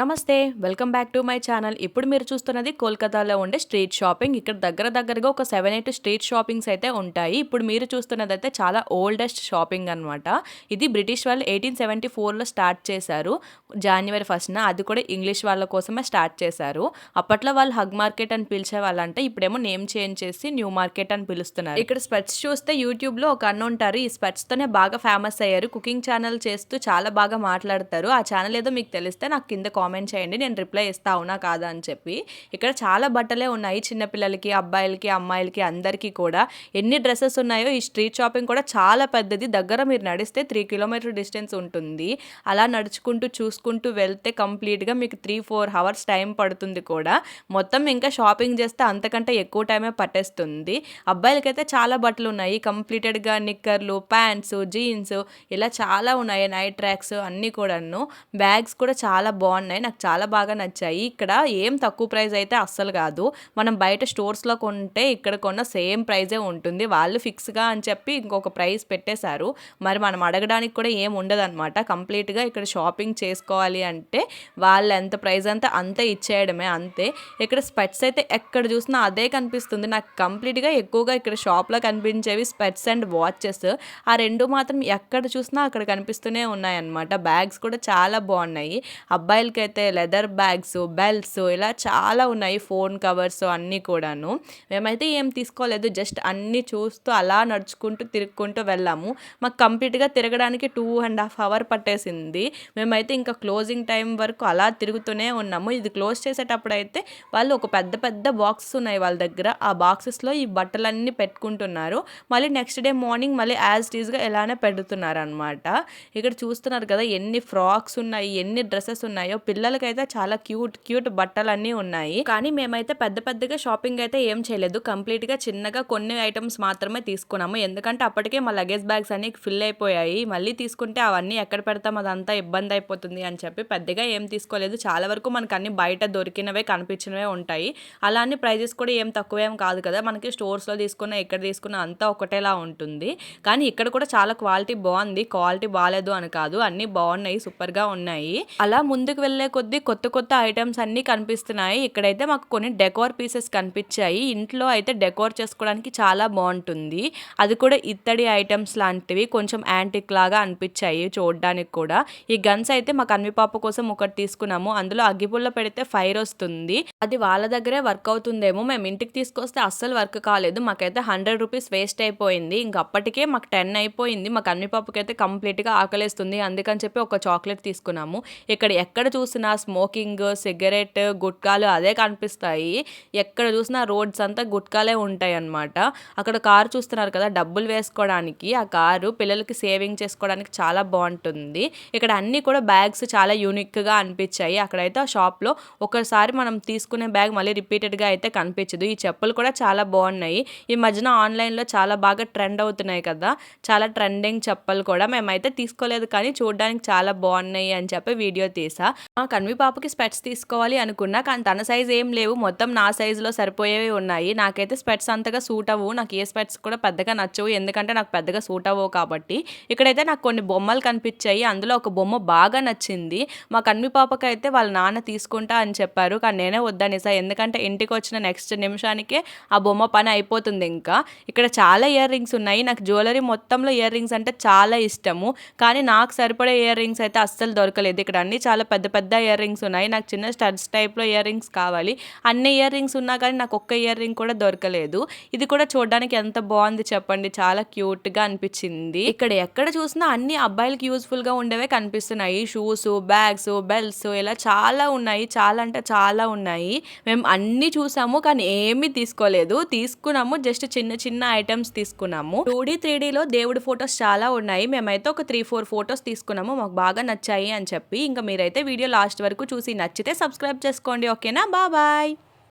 నమస్తే welcome back to my channel. ఇప్పుడు మీరు చూస్తున్నది కోల్కతాలో ఉండే స్ట్రీట్ షాపింగ్. ఇక్కడ దగ్గర దగ్గరగా ఒక సెవెన్ ఎయిట్ స్ట్రీట్ షాపింగ్స్ అయితే ఉంటాయి. ఇప్పుడు మీరు చూస్తున్నది అయితే చాలా ఓల్డెస్ట్ షాపింగ్ అనమాట ఇది బ్రిటిష్ వాళ్ళు ఎయిటీన్ సెవెంటీ ఫోర్లో స్టార్ట్ చేశారు. జనవరి ఫస్ట్న అది కూడా ఇంగ్లీష్ వాళ్ళ కోసమే స్టార్ట్ చేశారు. అప్పట్లో వాళ్ళు హగ్ మార్కెట్ అని పిలిచే వాళ్ళంటే ఇప్పుడేమో నేమ్ చేంజ్ చేసి న్యూ మార్కెట్ అని పిలుస్తున్నారు. ఇక్కడ స్పెట్స్ చూస్తే యూట్యూబ్లో ఒక అన్న ఉంటారు. ఈ స్పెట్స్తోనే బాగా ఫేమస్ అయ్యారు. కుకింగ్ ఛానల్ చేస్తూ చాలా బాగా మాట్లాడతారు. ఆ ఛానల్ ఏదో మీకు తెలిస్తే నాకు కింద కామెంట్ చేయండి నేను రిప్లై ఇస్తా అవునా కాదా అని చెప్పి. ఇక్కడ చాలా బట్టలే ఉన్నాయి చిన్నపిల్లలకి అబ్బాయిలకి అమ్మాయిలకి అందరికీ కూడా. ఎన్ని డ్రెస్సెస్ ఉన్నాయో ఈ స్ట్రీట్ షాపింగ్ కూడా చాలా పెద్దది. దగ్గర మీరు నడిస్తే త్రీ కిలోమీటర్ డిస్టెన్స్ ఉంటుంది. అలా నడుచుకుంటూ చూసుకుంటూ వెళ్తే కంప్లీట్గా మీకు త్రీ ఫోర్ అవర్స్ టైం పడుతుంది కూడా. మొత్తం ఇంకా షాపింగ్ చేస్తే అంతకంటే ఎక్కువ టైమే పట్టేస్తుంది. అబ్బాయిలకైతే చాలా బట్టలు ఉన్నాయి. కంప్లీటెడ్గా నిక్కర్లు ప్యాంట్స్ జీన్స్ ఇలా చాలా ఉన్నాయి. నైట్ ట్రాక్స్ అన్నీ కూడాను. బ్యాగ్స్ కూడా చాలా బాగున్నాయి. ఉన్నాయి నాకు చాలా బాగా నచ్చాయి. ఇక్కడ ఏం తక్కువ ప్రైస్ అయితే అస్సలు కాదు. మనం బయట స్టోర్స్లో కొంటే ఇక్కడ కొన్న సేమ్ ప్రైజే ఉంటుంది. వాళ్ళు ఫిక్స్గా అని చెప్పి ఇంకొక ప్రైస్ పెట్టేశారు. మరి మనం అడగడానికి కూడా ఏం ఉండదన్నమాట. కంప్లీట్గా ఇక్కడ షాపింగ్ చేసుకోవాలి అంటే వాళ్ళు ఎంత ప్రైస్ అంతా అంతే ఇచ్చేయడమే అంతే. ఇక్కడ స్పెట్స్ అయితే ఎక్కడ చూసినా అదే కనిపిస్తుంది. నాకు కంప్లీట్గా ఎక్కువగా ఇక్కడ షాప్లో కనిపించేవి స్పెట్స్ అండ్ వాచెస్. ఆ రెండు మాత్రం ఎక్కడ చూసినా అక్కడ కనిపిస్తూనే ఉన్నాయన్నమాట. బ్యాగ్స్ కూడా చాలా బాగున్నాయి. అబ్బాయిలకి అయితే లెదర్ బ్యాగ్స్ బెల్ట్స్ ఇలా చాలా ఉన్నాయి ఫోన్ కవర్స్ అన్నీ కూడాను. మేమైతే ఏం తీసుకోలేదు జస్ట్ అన్నీ చూస్తూ అలా నడుచుకుంటూ తిరుక్కుంటూ వెళ్ళాము. మాకు కంప్లీట్గా తిరగడానికి టూ అండ్ హాఫ్ అవర్ పట్టేసింది. మేమైతే ఇంకా క్లోజింగ్ టైం వరకు అలా తిరుగుతూనే ఉన్నాము. ఇది క్లోజ్ చేసేటప్పుడు అయితే వాళ్ళు ఒక పెద్ద పెద్ద బాక్సెస్ ఉన్నాయి వాళ్ళ దగ్గర. ఆ బాక్సెస్లో ఈ బట్టలన్నీ పెట్టుకుంటున్నారు. మళ్ళీ నెక్స్ట్ డే మార్నింగ్ మళ్ళీ యాజ్ టీజ్గా ఇలానే పెడుతున్నారు అనమాట ఇక్కడ చూస్తున్నారు కదా ఎన్ని ఫ్రాక్స్ ఉన్నాయి ఎన్ని డ్రెస్సెస్ ఉన్నాయో పిల్లలకైతే చాలా క్యూట్ క్యూట్ బట్టలన్నీ ఉన్నాయి. కానీ మేమైతే పెద్ద పెద్దగా షాపింగ్ అయితే ఏం చేయలేదు. కంప్లీట్గా చిన్నగా కొన్ని ఐటమ్స్ మాత్రమే తీసుకున్నాము. ఎందుకంటే అప్పటికే మా లగేజ్ బ్యాగ్స్ అన్ని ఫిల్ అయిపోయాయి. మళ్ళీ తీసుకుంటే అవన్నీ ఎక్కడ పెడతాం? అదంతా ఇబ్బంది అయిపోతుంది అని చెప్పి పెద్దగా ఏం తీసుకోలేదు. చాలా వరకు మనకు అన్ని బయట దొరికినవే కనిపించినవే ఉంటాయి. అలా అన్ని ప్రైజెస్ కూడా ఏం తక్కువేం కాదు కదా. మనకి స్టోర్స్లో తీసుకున్న ఎక్కడ తీసుకున్న అంతా ఒకటేలా ఉంటుంది. కానీ ఇక్కడ కూడా చాలా క్వాలిటీ బాగుంది. క్వాలిటీ బాగాలేదు అని కాదు. అన్నీ బాగున్నాయి సూపర్గా ఉన్నాయి. అలా ముందుకు వెళ్ళే కొద్దీ కొత్త కొత్త ఐటమ్స్ అన్నీ కనిపిస్తున్నాయి. ఇక్కడైతే మాకు కొన్ని డెకోర్ పీసెస్ కనిపించాయి. ఇంట్లో అయితే డెకోర్ చేసుకోవడానికి చాలా బాగుంటుంది. అది కూడా ఇత్తడి ఐటమ్స్ లాంటివి కొంచెం యాంటిక్ లాగా అనిపించాయి చూడడానికి కూడా. ఈ గన్స్ అయితే మా కన్విపాప కోసం ఒకటి తీసుకున్నాము. అందులో అగ్గిపుల్ల పెడితే ఫైర్ వస్తుంది. అది వాళ్ళ దగ్గరే వర్క్ అవుతుందేమో మేము ఇంటికి తీసుకొస్తే అస్సలు వర్క్ కాలేదు. మాకైతే హండ్రెడ్ రూపీస్ వేస్ట్ అయిపోయింది. ఇంక అప్పటికే మాకు టెన్ అయిపోయింది. మా కన్వి అయితే కంప్లీట్గా ఆకలేస్తుంది. అందుకని చెప్పి ఒక చాక్లెట్ తీసుకున్నాము. ఇక్కడ ఎక్కడ చూసినా స్మోకింగ్ సిగరెట్ గుట్కాలు అదే కనిపిస్తాయి. ఎక్కడ చూసినా రోడ్స్ అంతా గుట్కాలే ఉంటాయి అన్నమాట అక్కడ కారు చూస్తున్నారు కదా డబ్బులు వేసుకోవడానికి. ఆ కారు పిల్లలకి సేవింగ్ చేసుకోవడానికి చాలా బాగుంటుంది. ఇక్కడ అన్నీ కూడా బ్యాగ్స్ చాలా యూనిక్గా అనిపించాయి. అక్కడైతే ఆ షాప్లో ఒకసారి మనం తీసుకునే బ్యాగ్ మళ్ళీ రిపీటెడ్గా అయితే కనిపించదు. ఈ చెప్పులు కూడా చాలా బాగున్నాయి. ఈ మధ్యన ఆన్లైన్లో చాలా బాగా ట్రెండ్ అవుతున్నాయి కదా చాలా ట్రెండింగ్ చెప్పలు కూడా మేమైతే తీసుకోలేదు కానీ చూడడానికి చాలా బాగున్నాయి అని చెప్పి వీడియో తీసా. కన్వి పాపకి స్పెట్స్ తీసుకోవాలి అనుకున్నా కానీ తన సైజ్ ఏం లేవు. మొత్తం నా సైజులో సరిపోయేవి ఉన్నాయి. నాకైతే స్పెట్స్ అంతగా సూట్ అవ్వు. నాకు ఏ స్పెట్స్ కూడా పెద్దగా నచ్చవు. ఎందుకంటే నాకు పెద్దగా సూట్ అవ్వవు కాబట్టి. ఇక్కడైతే నాకు కొన్ని బొమ్మలు కనిపించాయి. అందులో ఒక బొమ్మ బాగా నచ్చింది. మా కన్వి పాపకి అయితే వాళ్ళ నాన్న తీసుకుంటా అని చెప్పారు. కానీ నేనే వద్దనిసా. ఎందుకంటే ఇంటికి వచ్చిన నెక్స్ట్ నిమిషానికే ఆ బొమ్మ పని అయిపోతుంది ఇంకా. ఇక్కడ చాలా ఇయర్ రింగ్స్ ఉన్నాయి. నాకు జ్యువెలరీ మొత్తంలో ఇయర్ రింగ్స్ అంటే చాలా ఇష్టము. కానీ నాకు సరిపడే ఇయర్ రింగ్స్ అయితే అస్సలు దొరకలేదు. ఇక్కడ అన్ని చాలా పెద్ద పెద్ద పెద్ద ఇయర్ రింగ్స్ ఉన్నాయి. నాకు చిన్న స్టడ్స్ టైప్లో ఇయర్ రింగ్స్ కావాలి. అన్ని ఇయర్ రింగ్స్ ఉన్నా కానీ నాకు ఒక్క ఇయర్ రింగ్ కూడా దొరకలేదు. ఇది కూడా చూడడానికి ఎంత బాగుంది చెప్పండి. చాలా క్యూట్గా అనిపించింది. ఇక్కడ ఎక్కడ చూసినా అన్ని అబ్బాయిలకి యూస్ఫుల్గా ఉండేవే కనిపిస్తున్నాయి. షూస్ బ్యాగ్స్ బెల్ట్స్ ఇలా చాలా ఉన్నాయి. చాలా అంటే చాలా ఉన్నాయి. మేము అన్ని చూసాము కానీ ఏమీ తీసుకోలేదు. తీసుకున్నాము. జస్ట్ చిన్న చిన్న ఐటమ్స్ తీసుకున్నాము. టూ డీ త్రీ డీలో దేవుడి ఫొటోస్ చాలా ఉన్నాయి. మేమైతే ఒక త్రీ ఫోర్ ఫొటోస్ తీసుకున్నాము. మాకు బాగా నచ్చాయి అని చెప్పి. ఇంకా మీరైతే వీడియో లాస్ట్ వరకు చూసి నచ్చితే సబ్స్క్రైబ్ చేసుకోండి ఓకేనా? బాబాయ్